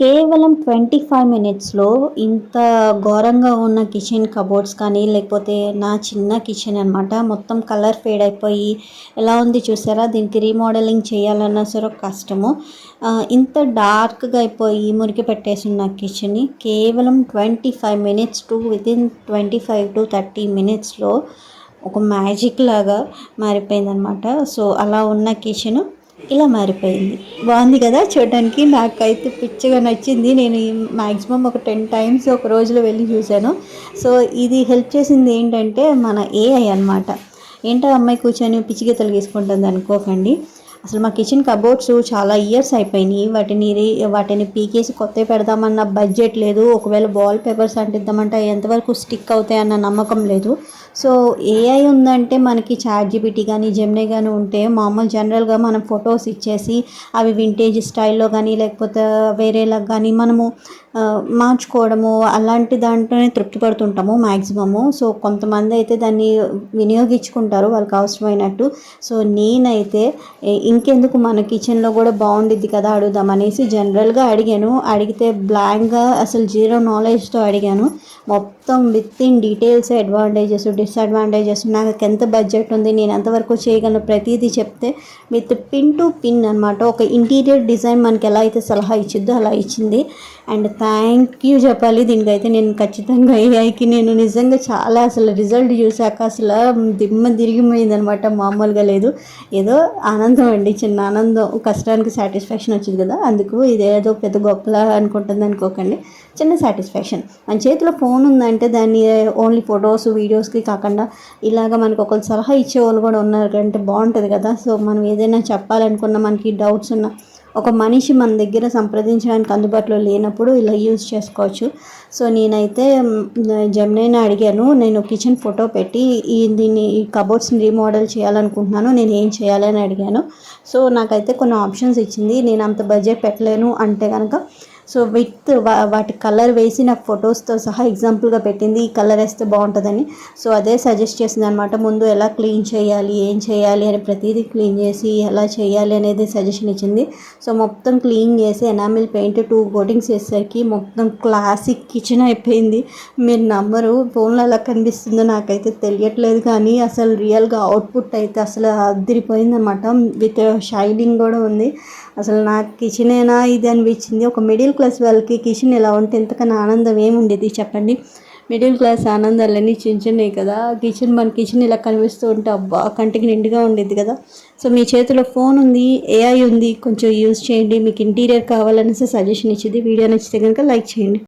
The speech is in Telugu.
కేవలం ట్వంటీ ఫైవ్ మినిట్స్లో ఇంత ఘోరంగా ఉన్న కిచెన్ కబోర్డ్స్ కానీ లేకపోతే నా చిన్న కిచెన్ అనమాట మొత్తం కలర్ ఫేడ్ అయిపోయి ఎలా ఉంది చూసారా? దీనికి రీమోడలింగ్ చేయాలన్నా సరే కష్టము. ఇంత డార్క్గా అయిపోయి మురికి పెట్టేసిన కిచెన్ని కేవలం twenty five minutes to within twenty five to thirty మినిట్స్లో ఒక మ్యాజిక్ లాగా మారిపోయిందనమాట సో అలా ఉన్న కిచెను ఇలా మారిపోయింది. బాగుంది కదా చూడడానికి. నాకైతే పిచ్చగా నచ్చింది. నేను మ్యాక్సిమం ఒక టెన్ టైమ్స్ ఒక రోజులో వెళ్ళి చూశాను. సో ఇది హెల్ప్ చేసింది ఏంటంటే మన ఏఐ అనమాట ఏంటో అమ్మాయి కూర్చొని పిచ్చిగీతలు గీసుకుంటుంది అనుకోకండి. అసలు మా కిచెన్ కబోర్డ్స్ చాలా ఇయర్స్ అయిపోయినాయి. వాటిని వాటిని పీకేసి కొత్త పెడదామన్న బడ్జెట్ లేదు. ఒకవేళ వాల్ పేపర్స్ అంటిద్దామంటే ఎంతవరకు స్టిక్ అవుతాయి అన్న నమ్మకం లేదు. సో ఏఐ ఉందంటే మనకి చాట్ జీబీటీ కానీ జెమ్నే కానీ ఉంటే మామూలు జనరల్గా మనం ఫొటోస్ ఇచ్చేసి అవి వింటేజ్ స్టైల్లో కానీ లేకపోతే వేరేలా కానీ మనము మార్చుకోవడము అలాంటి దాంట్లోనే తృప్తి పడుతుంటాము మ్యాక్సిమము సో కొంతమంది అయితే దాన్ని వినియోగించుకుంటారు వాళ్ళకి అవసరమైనట్టు. సో నేనైతే ఇంకెందుకు మన కిచెన్లో కూడా బాగుండిద్ది కదా అడుగుదామనేసి జనరల్గా అడిగాను. అడిగితే బ్లాంక్గా అసలు జీరో నాలెడ్జ్తో అడిగాను. మొత్తం with in details advantages disadvantages నాకు ఎంత బడ్జెట్ ఉంది నేను ఎంతవరకు చేయగలను ప్రతిదీ చెప్తే విత్ పిన్ టు పిన్ అనమాట ఒక ఇంటీరియర్ డిజైన్ మనకి ఎలా అయితే సలహా ఇచ్చిద్దో అలా ఇచ్చింది. అండ్ థ్యాంక్ యూ చెప్పాలి. దీనికైతే నేను ఖచ్చితంగా ఏఐకి నేను నిజంగా చాలా అసలు రిజల్ట్ చూశాక అసలు దిమ్మ తిరిగిపోయింది అనమాట మామూలుగా లేదు. ఏదో ఆనందం అండి. చిన్న ఆనందం. కష్టానికి సాటిస్ఫాక్షన్ వచ్చింది కదా. అందుకు ఇదేదో పెద్ద గొప్పలా అనుకుంటుంది అనుకోకండి చిన్న సాటిస్ఫాక్షన్ మన చేతిలో ఫోన్ ఉందంటే దాన్ని ఓన్లీ ఫొటోస్ వీడియోస్కి కాకుండా ఇలాగ మనకు ఒకరు సలహా ఇచ్చే వాళ్ళు కూడా ఉన్నారు. అంటే బాగుంటుంది కదా. సో మనం ఏదైనా చెప్పాలనుకున్న మనకి డౌట్స్ ఉన్న ఒక మనిషి మన దగ్గర సంప్రదించడానికి అందుబాటులో లేనప్పుడు ఇలా యూజ్ చేసుకోవచ్చు. సో నేనైతే జమ్నైన అడిగాను. నేను కిచెన్ ఫోటో పెట్టి ఈ దీన్ని ఈ కబోర్డ్స్ని రీమోడల్ చేయాలనుకుంటున్నాను. నేను ఏం చేయాలని అడిగాను. సో నాకైతే కొన్ని ఆప్షన్స్ ఇచ్చింది. నేను అంత బడ్జెట్ పెట్టలేను అంటే కనుక సో విత్ వాటి కలర్ వేసి నాకు ఫొటోస్తో సహా ఎగ్జాంపుల్గా పెట్టింది. ఈ కలర్ వేస్తే బాగుంటుందని. సో అదే సజెస్ట్ చేసింది అనమాట ముందు ఎలా క్లీన్ చేయాలి ఏం చేయాలి అని ప్రతిదీ క్లీన్ చేసి ఎలా చేయాలి అనేది సజెషన్ ఇచ్చింది. సో మొత్తం క్లీన్ చేసి ఎనామిల్ పెయింట్ టూ కోటింగ్స్ వేసేసరికి మొత్తం క్లాసిక్ కిచెన్ అయిపోయింది. మీరు నమ్మరు ఫోన్లో ఎలా కనిపిస్తుందో నాకైతే తెలియట్లేదు కానీ అసలు రియల్గా అవుట్పుట్ అయితే అసలు అదిరిపోయిందనమాట. విత్ షైనింగ్ కూడా ఉంది. అసలు నాకు కిచెనేనా ఇది అనిపించింది. ఒక మిడిల్ క్లాస్ వాళ్ళకి కిచెన్ ఎలా ఉంటే ఎంతకన్నా ఆనందం ఏముండేది చెప్పండి. మిడిల్ క్లాస్ ఆనందాలన్నీ చిన్న చిన్నవి కదా. కిచెన్ మన కిచెన్ ఇలా కనిపిస్తూ ఉంటే అబ్బా కంటికి నిండుగా ఉండేది కదా. సో మీ చేతిలో ఫోన్ ఉంది ఏఐ ఉంది కొంచెం యూజ్ చేయండి. మీకు ఇంటీరియర్ కావాలనేసి సజెషన్ ఇచ్చింది. వీడియో నచ్చితే కనుక లైక్ చేయండి.